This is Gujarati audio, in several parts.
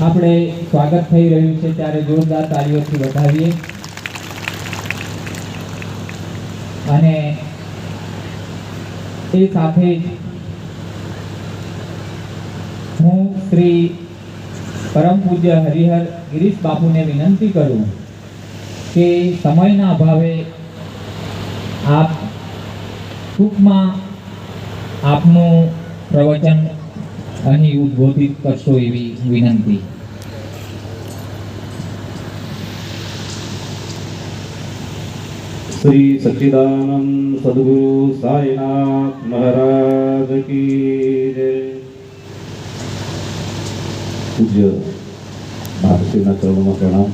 આપણે સ્વાગત થઈ રહ્યું છે ત્યારે જોરદાર તાળીઓથી વધાવીએ. અને એ સાથે જ હું શ્રી પરમ પૂજ્ય હરિહર ગિરીશ બાપુને વિનંતી કરું કે સમયના અભાવે આપ ટૂંકમાં આપનું પ્રવચન અહીં ઉદ્બોધિત કરશો એવી વિનંતી. શ્રી સચ્ચિદાનંદ સદગુરુ સાઈનાથ મહારાજ કી જય. પૂજ્ય મહારાષ્ટ્રના ચરણોમાં પ્રણામ.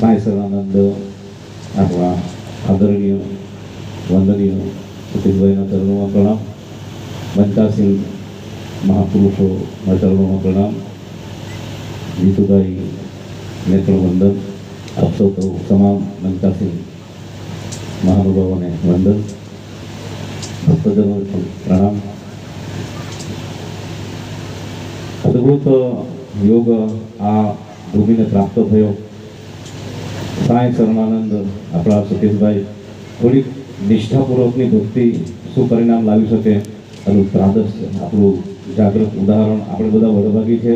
સાંઈ સદાનંદ, આપણા આદરણીય, વંદનીય સતીશભાઈના ચરણોમાં પ્રણામ. બંચાસિંહ મહાપુરુષોના ચરણોમાં પ્રણામ. જીતુભાઈ નેત્રવંદન. આપ સૌ તો તમામ મંચાસિંહ મહાનુભાવોને વંદન. ભક્તજનો પ્રણામ. અદભુત યોગ આ ભૂમિને પ્રાપ્ત થયો. સાંઈ શરણાનંદ, આપણા સતીશભાઈ, થોડીક નિષ્ઠાપૂર્વકની ભક્તિ શું પરિણામ લાવી શકે? એનું પ્રાદર્શ આપણું જાગૃત ઉદાહરણ આપણે બધા વડભાગી છે.